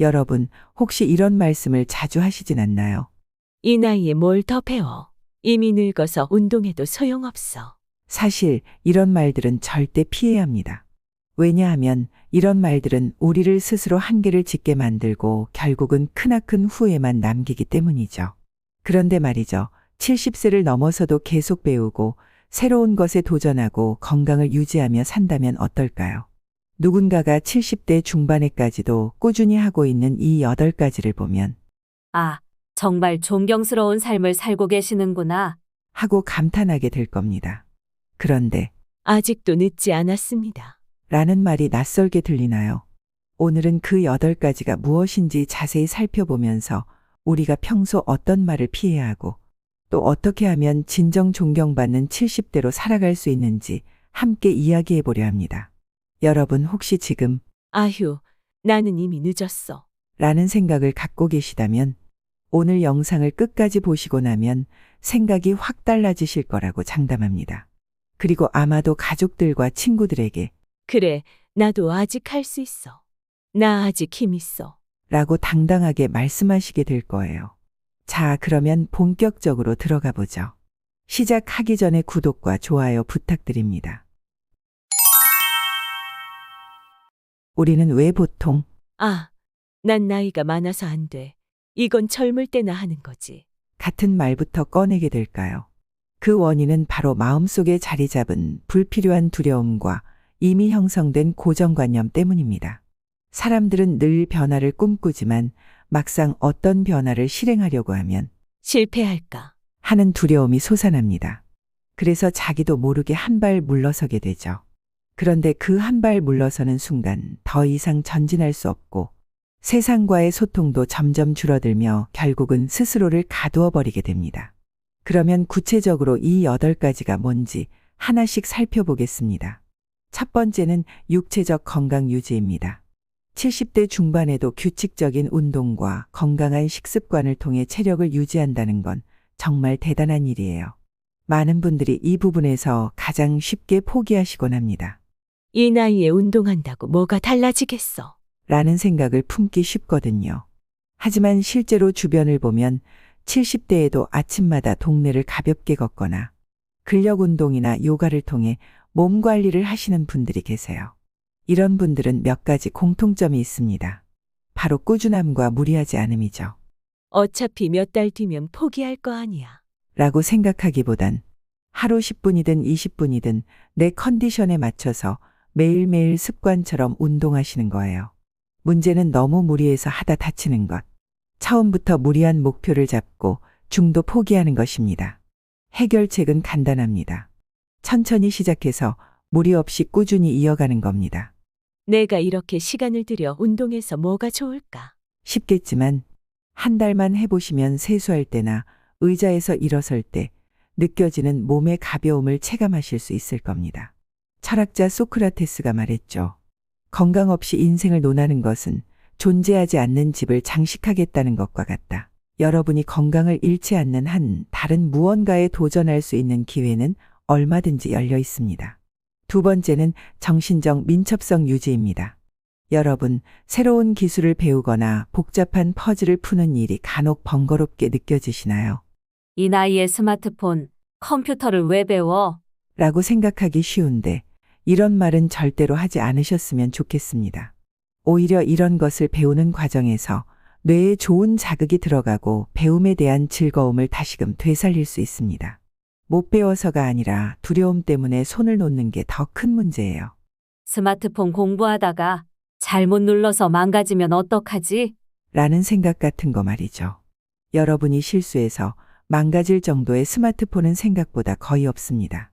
여러분, 혹시 이런 말씀을 자주 하시진 않나요? 이 나이에 뭘 더 배워. 이미 늙어서 운동해도 소용없어. 사실 이런 말들은 절대 피해야 합니다. 왜냐하면 이런 말들은 우리를 스스로 한계를 짓게 만들고 결국은 크나큰 후회만 남기기 때문이죠. 그런데 말이죠. 70세를 넘어서도 계속 배우고 새로운 것에 도전하고 건강을 유지하며 산다면 어떨까요? 누군가가 70대 중반에까지도 꾸준히 하고 있는 이 8가지를 보면 아, 정말 존경스러운 삶을 살고 계시는구나. 하고 감탄하게 될 겁니다. 그런데 아직도 늦지 않았습니다. 라는 말이 낯설게 들리나요? 오늘은 그 여덟 가지가 무엇인지 자세히 살펴보면서 우리가 평소 어떤 말을 피해야 하고 또 어떻게 하면 진정 존경받는 70대로 살아갈 수 있는지 함께 이야기해 보려 합니다. 여러분 혹시 지금 아휴, 나는 이미 늦었어. 라는 생각을 갖고 계시다면 오늘 영상을 끝까지 보시고 나면 생각이 확 달라지실 거라고 장담합니다. 그리고 아마도 가족들과 친구들에게 그래, 나도 아직 할 수 있어. 나 아직 힘 있어. 라고 당당하게 말씀하시게 될 거예요. 자, 그러면 본격적으로 들어가 보죠. 시작하기 전에 구독과 좋아요 부탁드립니다. 우리는 왜 보통 아, 난 나이가 많아서 안 돼. 이건 젊을 때나 하는 거지. 같은 말부터 꺼내게 될까요? 그 원인은 바로 마음속에 자리 잡은 불필요한 두려움과 이미 형성된 고정관념 때문입니다. 사람들은 늘 변화를 꿈꾸지만 막상 어떤 변화를 실행하려고 하면 실패할까? 하는 두려움이 솟아납니다. 그래서 자기도 모르게 한 발 물러서게 되죠. 그런데 그 한 발 물러서는 순간 더 이상 전진할 수 없고 세상과의 소통도 점점 줄어들며 결국은 스스로를 가두어 버리게 됩니다. 그러면 구체적으로 이 여덟 가지가 뭔지 하나씩 살펴보겠습니다. 첫 번째는 육체적 건강 유지입니다. 70대 중반에도 규칙적인 운동과 건강한 식습관을 통해 체력을 유지한다는 건 정말 대단한 일이에요. 많은 분들이 이 부분에서 가장 쉽게 포기하시곤 합니다. 이 나이에 운동한다고 뭐가 달라지겠어? 라는 생각을 품기 쉽거든요. 하지만 실제로 주변을 보면 70대에도 아침마다 동네를 가볍게 걷거나 근력 운동이나 요가를 통해 몸 관리를 하시는 분들이 계세요. 이런 분들은 몇 가지 공통점이 있습니다. 바로 꾸준함과 무리하지 않음이죠. 어차피 몇 달 뒤면 포기할 거 아니야. 라고 생각하기보단 하루 10분이든 20분이든 내 컨디션에 맞춰서 매일매일 습관처럼 운동하시는 거예요. 문제는 너무 무리해서 하다 다치는 것. 처음부터 무리한 목표를 잡고 중도 포기하는 것입니다. 해결책은 간단합니다. 천천히 시작해서 무리 없이 꾸준히 이어가는 겁니다. 내가 이렇게 시간을 들여 운동해서 뭐가 좋을까? 쉽겠지만 한 달만 해보시면 세수할 때나 의자에서 일어설 때 느껴지는 몸의 가벼움을 체감하실 수 있을 겁니다. 철학자 소크라테스가 말했죠. 건강 없이 인생을 논하는 것은 존재하지 않는 집을 장식하겠다는 것과 같다. 여러분이 건강을 잃지 않는 한 다른 무언가에 도전할 수 있는 기회는 얼마든지 열려 있습니다. 두 번째는 정신적 민첩성 유지입니다. 여러분, 새로운 기술을 배우거나 복잡한 퍼즐을 푸는 일이 간혹 번거롭게 느껴지시나요? 이 나이에 스마트폰, 컴퓨터를 왜 배워? 라고 생각하기 쉬운데 이런 말은 절대로 하지 않으셨으면 좋겠습니다. 오히려 이런 것을 배우는 과정에서 뇌에 좋은 자극이 들어가고 배움에 대한 즐거움을 다시금 되살릴 수 있습니다. 못 배워서가 아니라 두려움 때문에 손을 놓는 게 더 큰 문제예요. 스마트폰 공부하다가 잘못 눌러서 망가지면 어떡하지? 라는 생각 같은 거 말이죠. 여러분이 실수해서 망가질 정도의 스마트폰은 생각보다 거의 없습니다.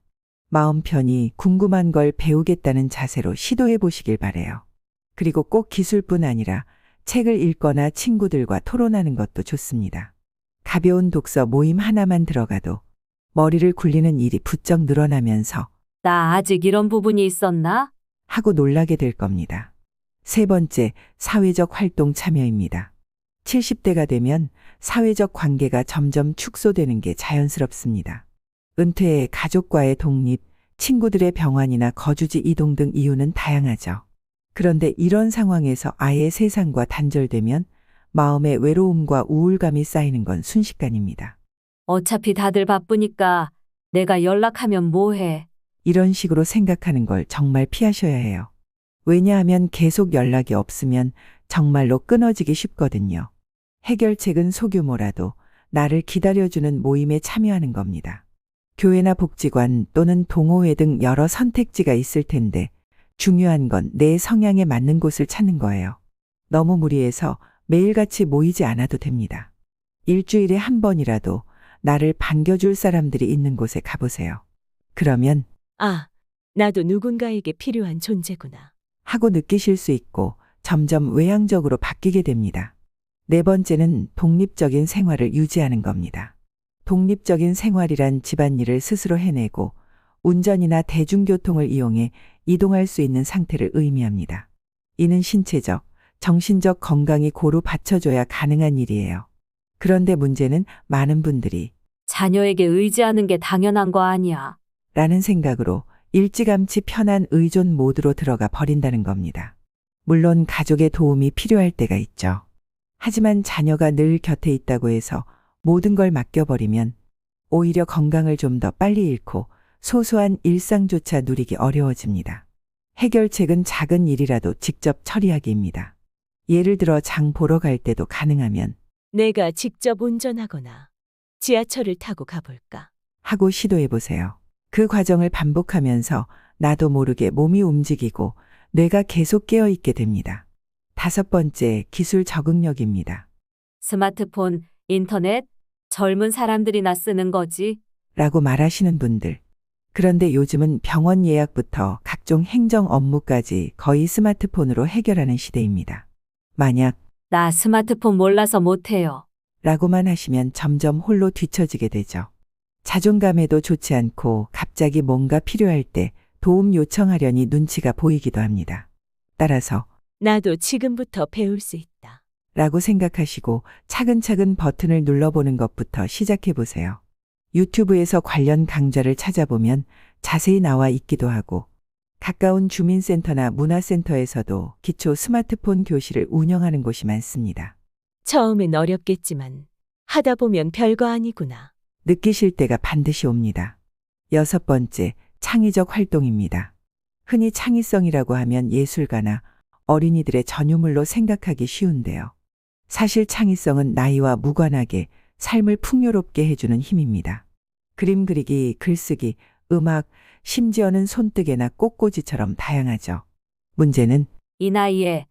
마음 편히 궁금한 걸 배우겠다는 자세로 시도해 보시길 바래요. 그리고 꼭 기술뿐 아니라 책을 읽거나 친구들과 토론하는 것도 좋습니다. 가벼운 독서 모임 하나만 들어가도 머리를 굴리는 일이 부쩍 늘어나면서 나 아직 이런 부분이 있었나? 하고 놀라게 될 겁니다. 세 번째, 사회적 활동 참여입니다. 70대가 되면 사회적 관계가 점점 축소되는 게 자연스럽습니다. 은퇴에 가족과의 독립, 친구들의 병환이나 거주지 이동 등 이유는 다양하죠. 그런데 이런 상황에서 아예 세상과 단절되면 마음의 외로움과 우울감이 쌓이는 건 순식간입니다. 어차피 다들 바쁘니까 내가 연락하면 뭐해. 이런 식으로 생각하는 걸 정말 피하셔야 해요. 왜냐하면 계속 연락이 없으면 정말로 끊어지기 쉽거든요. 해결책은 소규모라도 나를 기다려주는 모임에 참여하는 겁니다. 교회나 복지관 또는 동호회 등 여러 선택지가 있을 텐데 중요한 건 내 성향에 맞는 곳을 찾는 거예요. 너무 무리해서 매일같이 모이지 않아도 됩니다. 일주일에 한 번이라도 나를 반겨줄 사람들이 있는 곳에 가보세요. 그러면 아, 나도 누군가에게 필요한 존재구나. 하고 느끼실 수 있고 점점 외향적으로 바뀌게 됩니다. 네 번째는 독립적인 생활을 유지하는 겁니다. 독립적인 생활이란 집안일을 스스로 해내고 운전이나 대중교통을 이용해 이동할 수 있는 상태를 의미합니다. 이는 신체적, 정신적 건강이 고루 받쳐줘야 가능한 일이에요. 그런데 문제는 많은 분들이 자녀에게 의지하는 게 당연한 거 아니야. 라는 생각으로 일찌감치 편한 의존 모드로 들어가 버린다는 겁니다. 물론 가족의 도움이 필요할 때가 있죠. 하지만 자녀가 늘 곁에 있다고 해서 모든 걸 맡겨버리면 오히려 건강을 좀 더 빨리 잃고 소소한 일상조차 누리기 어려워집니다. 해결책은 작은 일이라도 직접 처리하기입니다. 예를 들어 장 보러 갈 때도 가능하면 내가 직접 운전하거나 지하철을 타고 가볼까? 하고 시도해 보세요. 그 과정을 반복하면서 나도 모르게 몸이 움직이고 뇌가 계속 깨어 있게 됩니다. 다섯 번째, 기술 적응력입니다. 스마트폰, 인터넷, 젊은 사람들이나 쓰는 거지. 라고 말하시는 분들. 그런데 요즘은 병원 예약부터 각종 행정 업무까지 거의 스마트폰으로 해결하는 시대입니다. 만약 나 스마트폰 몰라서 못해요. 라고만 하시면 점점 홀로 뒤처지게 되죠. 자존감에도 좋지 않고 갑자기 뭔가 필요할 때 도움 요청하려니 눈치가 보이기도 합니다. 따라서 나도 지금부터 배울 수 있다. 라고 생각하시고 차근차근 버튼을 눌러보는 것부터 시작해 보세요. 유튜브에서 관련 강좌를 찾아보면 자세히 나와 있기도 하고 가까운 주민센터나 문화센터에서도 기초 스마트폰 교실을 운영하는 곳이 많습니다. 처음엔 어렵겠지만 하다 보면 별거 아니구나. 느끼실 때가 반드시 옵니다. 여섯 번째, 창의적 활동입니다. 흔히 창의성이라고 하면 예술가나 어린이들의 전유물로 생각하기 쉬운데요. 사실 창의성은 나이와 무관하게 삶을 풍요롭게 해주는 힘입니다. 그림 그리기, 글쓰기, 음악, 심지어는 손뜨개나 꽃꽂이처럼 다양하죠. 문제는 이 나이에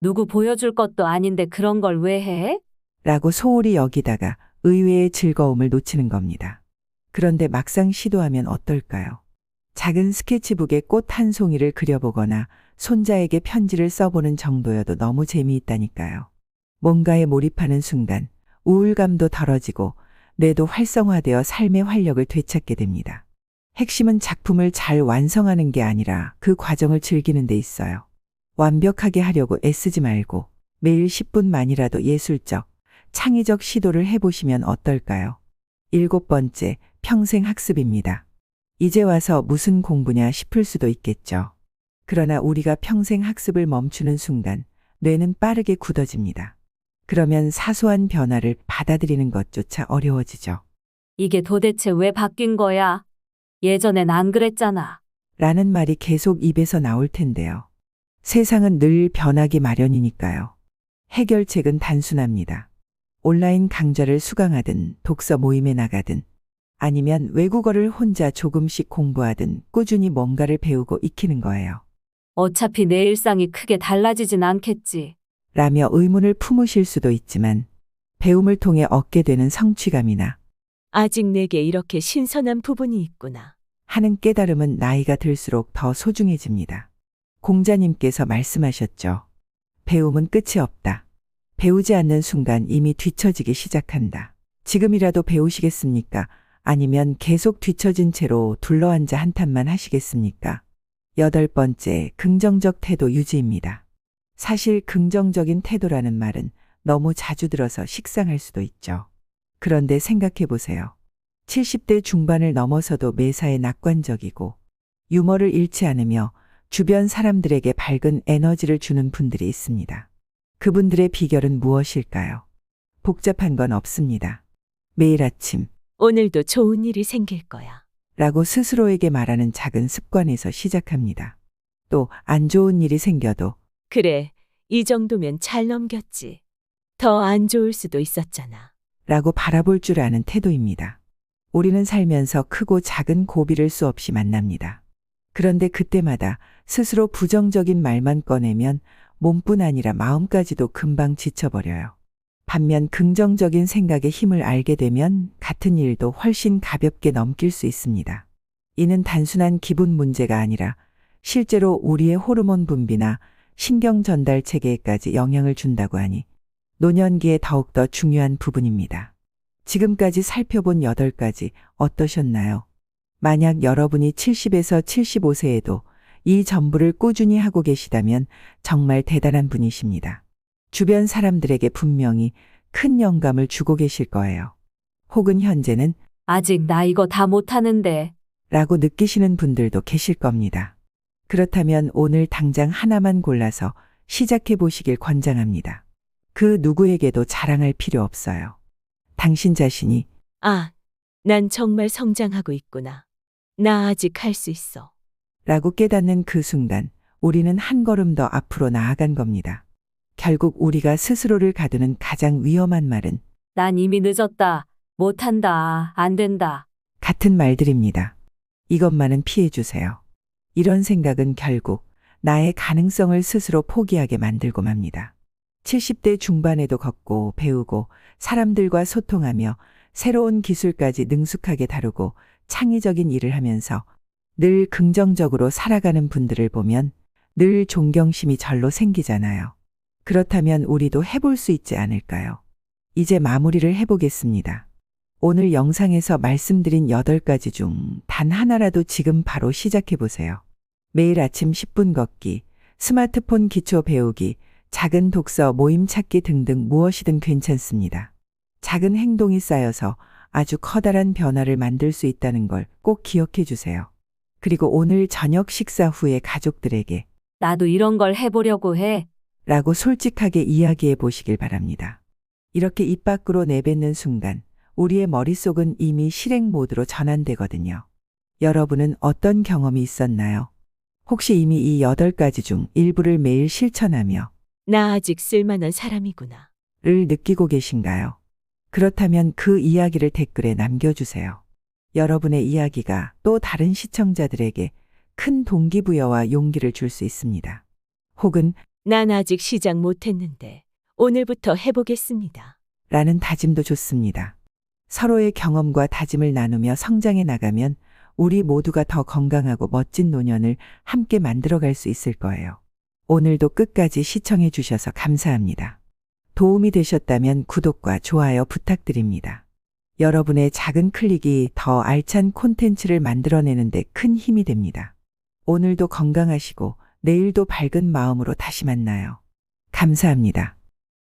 누구 보여줄 것도 아닌데 그런 걸 왜 해? 라고 소홀히 여기다가 의외의 즐거움을 놓치는 겁니다. 그런데 막상 시도하면 어떨까요? 작은 스케치북에 꽃 한 송이를 그려보거나 손자에게 편지를 써보는 정도여도 너무 재미있다니까요. 뭔가에 몰입하는 순간 우울감도 덜어지고 뇌도 활성화되어 삶의 활력을 되찾게 됩니다. 핵심은 작품을 잘 완성하는 게 아니라 그 과정을 즐기는 데 있어요. 완벽하게 하려고 애쓰지 말고 매일 10분만이라도 예술적, 창의적 시도를 해보시면 어떨까요? 일곱 번째, 평생 학습입니다. 이제 와서 무슨 공부냐 싶을 수도 있겠죠. 그러나 우리가 평생 학습을 멈추는 순간 뇌는 빠르게 굳어집니다. 그러면 사소한 변화를 받아들이는 것조차 어려워지죠. 이게 도대체 왜 바뀐 거야? 예전엔 안 그랬잖아. 라는 말이 계속 입에서 나올 텐데요. 세상은 늘 변하기 마련이니까요. 해결책은 단순합니다. 온라인 강좌를 수강하든 독서 모임에 나가든 아니면 외국어를 혼자 조금씩 공부하든 꾸준히 뭔가를 배우고 익히는 거예요. 어차피 내 일상이 크게 달라지진 않겠지. 라며 의문을 품으실 수도 있지만 배움을 통해 얻게 되는 성취감이나 아직 내게 이렇게 신선한 부분이 있구나. 하는 깨달음은 나이가 들수록 더 소중해집니다. 공자님께서 말씀하셨죠. 배움은 끝이 없다. 배우지 않는 순간 이미 뒤처지기 시작한다. 지금이라도 배우시겠습니까? 아니면 계속 뒤처진 채로 둘러앉아 한탄만 하시겠습니까? 여덟 번째, 긍정적 태도 유지입니다. 사실 긍정적인 태도라는 말은 너무 자주 들어서 식상할 수도 있죠. 그런데 생각해 보세요. 70대 중반을 넘어서도 매사에 낙관적이고 유머를 잃지 않으며 주변 사람들에게 밝은 에너지를 주는 분들이 있습니다. 그분들의 비결은 무엇일까요? 복잡한 건 없습니다. 매일 아침 오늘도 좋은 일이 생길 거야. 라고 스스로에게 말하는 작은 습관에서 시작합니다. 또 안 좋은 일이 생겨도 그래, 이 정도면 잘 넘겼지. 더 안 좋을 수도 있었잖아. 라고 바라볼 줄 아는 태도입니다. 우리는 살면서 크고 작은 고비를 수없이 만납니다. 그런데 그때마다 스스로 부정적인 말만 꺼내면 몸뿐 아니라 마음까지도 금방 지쳐버려요. 반면 긍정적인 생각의 힘을 알게 되면 같은 일도 훨씬 가볍게 넘길 수 있습니다. 이는 단순한 기분 문제가 아니라 실제로 우리의 호르몬 분비나 신경 전달 체계에까지 영향을 준다고 하니 노년기에 더욱더 중요한 부분입니다. 지금까지 살펴본 8가지 어떠셨나요? 만약 여러분이 70에서 75세에도 이 전부를 꾸준히 하고 계시다면 정말 대단한 분이십니다. 주변 사람들에게 분명히 큰 영감을 주고 계실 거예요. 혹은 현재는 아직 나 이거 다 못하는데. 라고 느끼시는 분들도 계실 겁니다. 그렇다면 오늘 당장 하나만 골라서 시작해 보시길 권장합니다. 그 누구에게도 자랑할 필요 없어요. 당신 자신이 아, 난 정말 성장하고 있구나. 나 아직 할 수 있어. 라고 깨닫는 그 순간 우리는 한 걸음 더 앞으로 나아간 겁니다. 결국 우리가 스스로를 가두는 가장 위험한 말은 난 이미 늦었다. 못한다. 안 된다. 같은 말들입니다. 이것만은 피해 주세요. 이런 생각은 결국 나의 가능성을 스스로 포기하게 만들고 맙니다. 70대 중반에도 걷고 배우고 사람들과 소통하며 새로운 기술까지 능숙하게 다루고 창의적인 일을 하면서 늘 긍정적으로 살아가는 분들을 보면 늘 존경심이 절로 생기잖아요. 그렇다면 우리도 해볼 수 있지 않을까요? 이제 마무리를 해보겠습니다. 오늘 영상에서 말씀드린 8가지 중 단 하나라도 지금 바로 시작해 보세요. 매일 아침 10분 걷기, 스마트폰 기초 배우기, 작은 독서 모임 찾기 등등 무엇이든 괜찮습니다. 작은 행동이 쌓여서 아주 커다란 변화를 만들 수 있다는 걸 꼭 기억해 주세요. 그리고 오늘 저녁 식사 후에 가족들에게 나도 이런 걸 해보려고 해. 라고 솔직하게 이야기해 보시길 바랍니다. 이렇게 입 밖으로 내뱉는 순간 우리의 머릿속은 이미 실행 모드로 전환되거든요. 여러분은 어떤 경험이 있었나요? 혹시 이미 이 8가지 중 일부를 매일 실천하며 나 아직 쓸만한 사람이구나. 를 느끼고 계신가요? 그렇다면 그 이야기를 댓글에 남겨주세요. 여러분의 이야기가 또 다른 시청자들에게 큰 동기부여와 용기를 줄 수 있습니다. 혹은 난 아직 시작 못했는데 오늘부터 해보겠습니다. 라는 다짐도 좋습니다. 서로의 경험과 다짐을 나누며 성장해 나가면 우리 모두가 더 건강하고 멋진 노년을 함께 만들어갈 수 있을 거예요. 오늘도 끝까지 시청해 주셔서 감사합니다. 도움이 되셨다면 구독과 좋아요 부탁드립니다. 여러분의 작은 클릭이 더 알찬 콘텐츠를 만들어내는데 큰 힘이 됩니다. 오늘도 건강하시고 내일도 밝은 마음으로 다시 만나요. 감사합니다.